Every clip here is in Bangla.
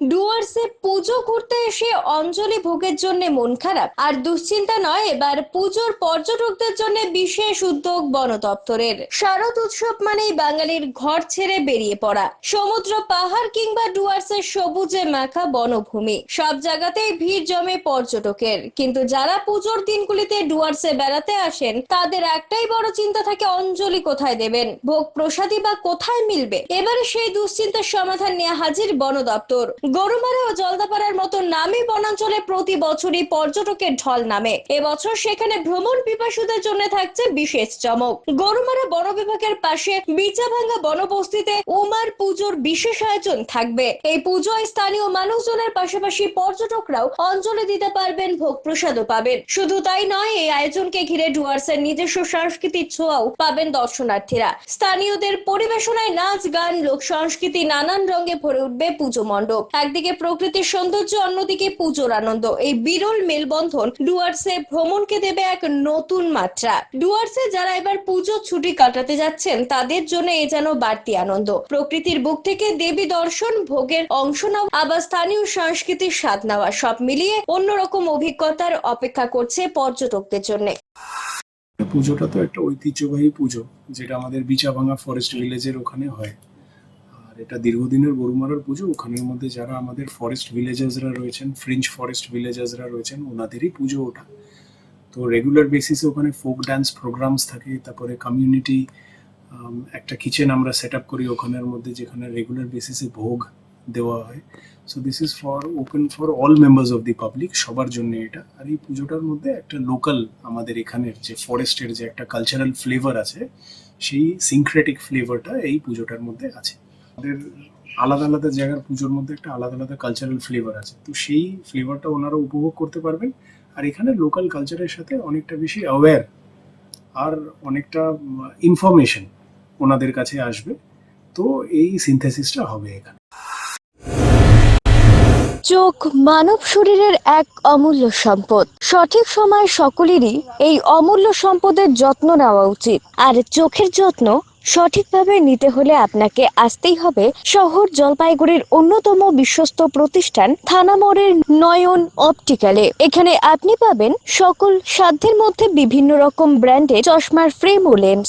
ডুয়ার্সে পুজো করতে এসে অঞ্জলি ভোগের জন্য মন খারাপ। আর দুশ্চিন্তা নয়, এবার পুজোর পর্যটকদের জন্য বিশেষ উদ্যোগ বন দপ্তরের শারদ উৎসব মানেই বাঙালির ঘর ছেড়ে বেরিয়ে পড়া। সমুদ্র পাহাড় কিংবা ডুয়ার্সের সবুজে মাখা বনভূমি। সব জায়গাতেই ভিড় জমে পর্যটকের। কিন্তু যারা পুজোর দিনগুলিতে ডুয়ার্সে বেড়াতে আসেন, তাদের একটাই বড় চিন্তা থাকে অঞ্জলি কোথায় দেবেন, ভোগ প্রসাদী বা কোথায় মিলবে। এবারে সেই দুশ্চিন্তার সমাধান নিয়ে হাজির বন দপ্তর গরুমারা ও জলদাপাড়ার মতো নামী বনাঞ্চলে প্রতি বছরই পর্যটকের ঢল নামে। এবছর সেখানে ভ্রমণ পিপাসুদের জন্য থাকছে বিশেষ চমক। গরুমারা বন বিভাগের পাশে বিচাভাঙ্গা বনবস্তিতে উমার পুজোর বিশেষ আয়োজন থাকবে। এই পুজোয় স্থানীয় মানুষজনের পাশাপাশি পর্যটকরাও অঞ্জলি দিতে পারবেন, ভোগ প্রসাদও পাবেন। শুধু তাই নয়, এই আয়োজনকে ঘিরে ডুয়ার্সের নিজস্ব সাংস্কৃতিক ছোঁয়াও পাবেন দর্শনার্থীরা। স্থানীয়দের পরিবেশনায় নাচ, গান লোক সংস্কৃতি নানান রঙে ভরে উঠবে পুজো মণ্ডপ। একদিকে প্রকৃতির সৌন্দর্য, অন্যদিকে পুজোর আনন্দ। এই বিরল মেলবন্ধন ডুয়ার্সে ভ্রমণকে দেবে এক নতুন মাত্রা। ডুয়ার্সে যারা এবার পুজো ছুটি কাটাতে যাচ্ছেন, তাদের জন্য এ যেন বাড়তি আনন্দ। প্রকৃতির বুক থেকে দেবী দর্শন, ভোগের অংশ নেওয়া আবার স্থানীয় সংস্কৃতির স্বাদ নেওয়া, সব মিলিয়ে অন্যরকম অভিজ্ঞতার অপেক্ষা করছে পর্যটকদের জন্য। পুজোটা তো একটা ঐতিহ্যবাহী পুজো, যেটা আমাদের বিচাভাঙা ফরেস্ট ভিলেজের ওখানে হয়। এটা দীর্ঘদিনের গরুমারার পুজো। ওখানের মধ্যে যারা আমাদের ফরেস্ট ভিলেজার্সরা রয়েছেন ফ্রিঞ্চ ফরেস্ট ভিলেজার্সরা রয়েছেন, ওনাদেরই পুজো ওটা। তো রেগুলার বেসিসে ওখানে ফোক ডান্স প্রোগ্রামস থাকে, তারপরে কমিউনিটি একটা কিচেন আমরা সেট আপ করি ওখানের মধ্যে যেখানে রেগুলার বেসিসে ভোগ দেওয়া হয়। So this is for open for all members of the public সবার জন্য এটা। আর এই পুজোটার মধ্যে একটা লোকাল আমাদের এখানের যে ফরেস্টের যে একটা কালচারাল ফ্লেভার আছে, সেই সিনক্রেটিক ফ্লেভারটা এই পুজোটার মধ্যে আছে। আলাদা আলাদা জায়গার পুজোর মধ্যে একটা আলাদা আলাদা কালচারাল ফ্লেভার আছে। তো সেই ফ্লেভারটা ওনারা উপভোগ করতে পারবেন। আর এখানে লোকাল কালচারের সাথে অনেকটা বেশি অ্যাওয়্যার আর অনেকটা ইনফরমেশন ওনাদের কাছে আসবে। তো এই সিনথেসিসটা হবে এখানে। চোখ মানব শরীরের এক অমূল্য সম্পদ। সঠিক সময় সকলেরই এই অমূল্য সম্পদের যত্ন নেওয়া উচিত। আর চোখের যত্ন সঠিকভাবে নিতে হলে আপনাকে আসতেই হবে শহর জলপাইগুড়ির অন্যতম বিশ্বস্ত প্রতিষ্ঠান থানা মোড়ের নয়ন অপটিক্যালে। এখানে আপনি পাবেন সকল সাধ্যের মধ্যে বিভিন্ন রকম ব্র্যান্ডের চশমার ফ্রেম ও lens.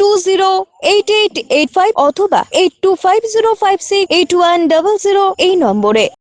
two zero eight eight eight five অথবা eight two five zero five six eight one double zero এই নম্বরে।